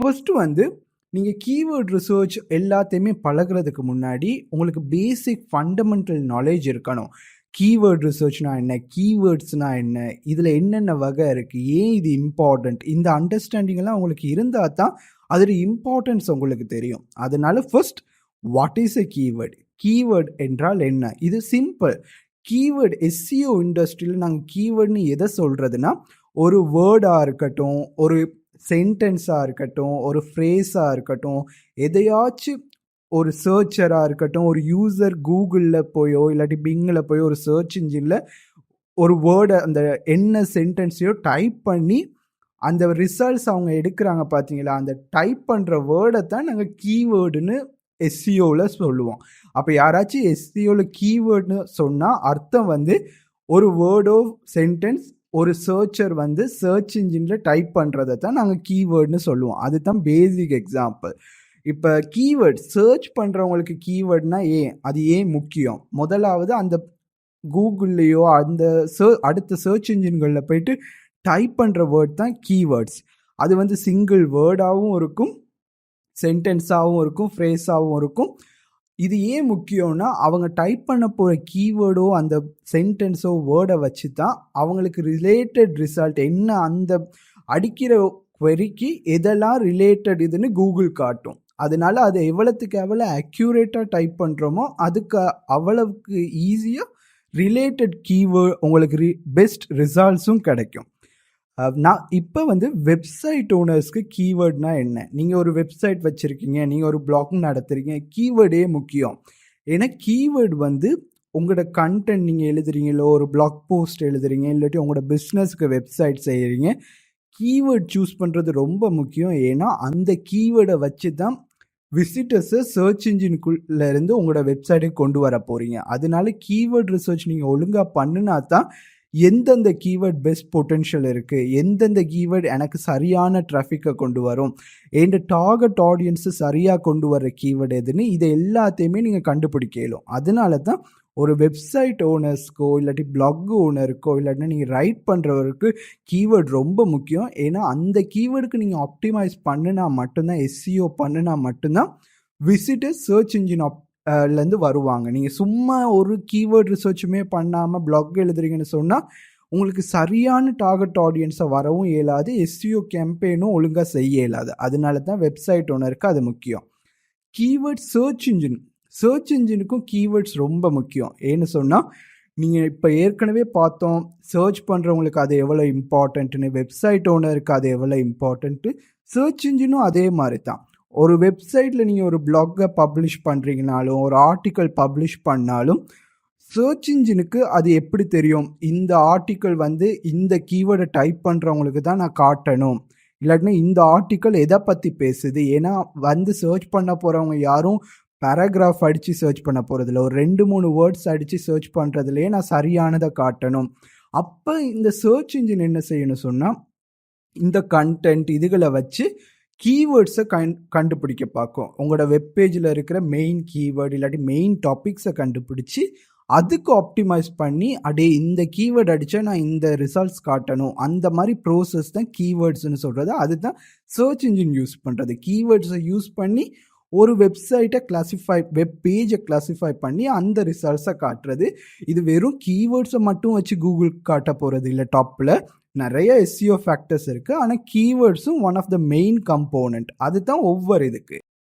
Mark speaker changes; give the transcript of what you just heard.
Speaker 1: First வந்து நீங்கள் keyword research எல்லாத்தையுமே பழகுறதுக்கு முன்னாடி உங்களுக்கு பேசிக் ஃபண்டமெண்டல் நாலேஜ் இருக்கணும். கீவேர்ட் ரிசர்ச்னா என்ன? கீவேர்ட்ஸ்னா என்ன? இதில் என்னென்ன வகை இருக்குது ஏன் இது இம்பார்ட்டண்ட் இந்த அண்டர்ஸ்டாண்டிங்கெல்லாம் உங்களுக்கு இருந்தால் தான் அதோட இம்பார்ட்டன்ஸ் உங்களுக்கு தெரியும். அதனால first what is a keyword keyword என்றால் என்ன? இது சிம்பிள் கீவேர்ட் எஸ்சிஓ இண்டஸ்ட்ரியில் நாங்கள் கீவேர்டுன்னு எதை சொல்கிறதுனா ஒரு வேர்டாக இருக்கட்டும் ஒரு சென்டென்ஸாக இருக்கட்டும் ஒரு ஃப்ரேஸாக இருக்கட்டும் எதையாச்சும் ஒரு சர்ச்சராக இருக்கட்டும் ஒரு யூசர் கூகுளில் போயோ இல்லாட்டி பிங்கில் போயோ ஒரு சர்ச் இன்ஜினில் ஒரு வேர்டை அந்த என்ன சென்டென்ஸையோ டைப் பண்ணி அந்த ரிசல்ட்ஸ் அவங்க எடுக்கிறாங்க பார்த்தீங்களா அந்த டைப் பண்ணுற வேர்டை தான் நாங்கள் கீவேர்டுன்னு எஸ்சிஓவில் சொல்லுவோம். அப்போ யாராச்சும் எஸ்சிஓவில் கீவேர்டுன்னு சொன்னால் அர்த்தம் வந்து ஒரு வேர்டோ சென்டென்ஸ் ஒரு சர்ச்சர் வந்து சர்ச் இன்ஜினில் டைப் பண்ணுறதை தான் நாங்கள் கீவேர்டுன்னு சொல்லுவோம். அதுதான் பேசிக் எக்ஸாம்பிள் இப்போ கீவேர்ட் சர்ச் பண்ணுறவங்களுக்கு கீவேர்ட்னா ஏன் அது ஏன் முக்கியம்? முதலாவது அந்த கூகுள்லேயோ அந்த சர் அடுத்த சர்ச் இன்ஜின்களில் போயிட்டு டைப் பண்ணுற வேர்ட் தான் கீவேர்ட்ஸ் அது வந்து சிங்கிள் வேர்டாகவும் இருக்கும் சென்டென்ஸாகவும் இருக்கும் ஃப்ரேஸாகவும் இருக்கும். இது ஏன் முக்கியம்னா அவங்க டைப் பண்ண போகிற கீவேர்டோ அந்த சென்டென்ஸோ வேர்டை வச்சு தான் அவங்களுக்கு ரிலேட்டட் ரிசல்ட் என்ன அந்த அடிக்கிற queryக்கு எதெல்லாம் ரிலேட்டட் இதுன்னு கூகுள் காட்டும். அதனால அதை எவ்வளோத்துக்கு எவ்வளோ அக்யூரேட்டாக டைப் பண்ணுறோமோ அதுக்கு அவ்வளவுக்கு ஈஸியாக ரிலேட்டட் கீவேர்ட் உங்களுக்கு ரி பெஸ்ட் ரிசல்ட்ஸும் கிடைக்கும். நான் இப்போ வந்து வெப்சைட் ஓனர்ஸ்க்கு கீவேர்ட்னா என்ன? நீங்கள் ஒரு வெப்சைட் வச்சுருக்கீங்க நீங்கள் ஒரு பிளாக் நடத்துகிறீங்க கீவேர்டே முக்கியம். ஏன்னா கீவேர்டு வந்து உங்களோட கண்டென்ட் நீங்கள் எழுதுறீங்களோ ஒரு பிளாக் போஸ்ட் எழுதுறீங்க இல்லாட்டி உங்களோட பிஸ்னஸ்க்கு வெப்சைட் செய்கிறீங்க கீவேர்ட் சூஸ் பண்ணுறது ரொம்ப முக்கியம். ஏன்னா அந்த கீவேர்டை வச்சு தான் விசிட்டர்ஸை சர்ச் இன்ஜினுக்குள்ள இருந்து உங்களோட வெப்சைட்டுக்கு கொண்டு வர போகிறீங்க அதனால கீவேர்ட் ரிசர்ச் நீங்கள் ஒழுங்காக பண்ணினா தான் எந்தெந்த கீவேர்ட் பெஸ்ட் பொட்டென்ஷியல் இருக்குது எந்தெந்த கீவேர்ட் எனக்கு சரியான ட்ராஃபிக்கை கொண்டு வரும் என் டார்கெட் ஆடியன்ஸு சரியாக கொண்டு வர கீவேர்டு எதுன்னு இதை எல்லாத்தையுமே நீங்கள் கண்டுபிடிக்கலும் அதனால தான் ஒரு வெப்சைட் ஓனர்ஸ்க்கோ இல்லாட்டி பிளாக் ஓனருக்கோ இல்லாட்டினா நீங்கள் ரைட் பண்ணுறவருக்கு கீவேர்டு ரொம்ப முக்கியம். ஏன்னா அந்த கீவேர்டுக்கு நீங்கள் ஆப்டிமைஸ் பண்ணுனா மட்டும்தான் எஸ்சிஓ பண்ணுனா மட்டும்தான் விசிட்டர் சர்ச் இன்ஜின் ஆப் லேருந்து வருவாங்க. நீங்கள் சும்மா ஒரு கீவேர்ட் ரிசர்ச்சுமே பண்ணாமல் பிளாக் எழுதுறீங்கன்னு சொன்னால் உங்களுக்கு சரியான டார்கெட் ஆடியன்ஸை வரவும் இயலாது எஸ்சிஓ கேம்பெயினும் ஒழுங்காக செய்ய இயலாது. அதனால தான் வெப்சைட் ஓனருக்கு அது முக்கியம். கீவேர்ட் சர்ச் இன்ஜின் சர்ச் இன்ஜினுக்கும் கீவேர்ட்ஸ் ரொம்ப முக்கியம். ஏன்னு சொன்னால் நீங்கள் இப்போ ஏற்கனவே பார்த்தோம் சர்ச் பண்ணுறவங்களுக்கு அது எவ்வளோ இம்பார்ட்டன்ட்டுன்னு வெப்சைட் ஓனருக்கு அது எவ்வளோ இம்பார்ட்டன்ட்டு சர்ச் இன்ஜினும் அதே மாதிரி தான். ஒரு வெப்சைட்டில் நீங்கள் ஒரு பிளாகை பப்ளிஷ் பண்ணுறீங்கனாலும் ஒரு ஆர்டிக்கல் பப்ளிஷ் பண்ணாலும் சர்ச் இன்ஜினுக்கு அது எப்படி தெரியும்? இந்த ஆர்டிக்கல் வந்து இந்த கீவேர்டை டைப் பண்ணுறவங்களுக்கு தான் நான் காட்டணும். இல்லாட்டினா இந்த ஆர்டிக்கல் எதை பற்றி பேசுது? ஏன்னா வந்து சர்ச் பண்ண போகிறவங்க யாரும் பேராகிராஃப் அடித்து சர்ச் பண்ண போகிறதில்ல ஒரு ரெண்டு மூணு வேர்ட்ஸ் அடித்து சர்ச் பண்ணுறதுலையே நான் சரியானதை காட்டணும். அப்போ இந்த சர்ச் இன்ஜின் என்ன செய்யணும் சொன்னால் இந்த கண்டென்ட் இதுகளை வச்சு கீவேர்ட்ஸை கண் கண்டுபிடிக்க பார்க்கும். உங்களோட வெப்பேஜில் இருக்கிற மெயின் கீவேர்டு இல்லாட்டி மெயின் டாபிக்ஸை கண்டுபிடிச்சி அதுக்கு ஆப்டிமைஸ் பண்ணி அடே இந்த கீவேர்டு அடித்தா நான் இந்த ரிசல்ட்ஸ் காட்டணும். அந்த மாதிரி ப்ரோசஸ் தான் கீவேர்ட்ஸ்னு சொல்கிறது அதுதான் சர்ச் இன்ஜின் யூஸ் பண்ணுறது கீவேர்ட்ஸை யூஸ் பண்ணி ஒரு வெப்சைட்டை கிளாஸிஃபை வெப் பேஜை கிளாஸிஃபை பண்ணி அந்த ரிசல்ட்ஸை காட்டுறது. இது வெறும் கீவேர்ட்ஸை மட்டும் வச்சு கூகுள் காட்ட போகிறது இல்லை டாப்பில் நிறைய எஸ்சிஓ ஃபேக்டர்ஸ் இருக்குது ஆனால் கீவேர்ட்ஸும் one of the main component அதுதான் ஒவ்வொரு இதுக்கு.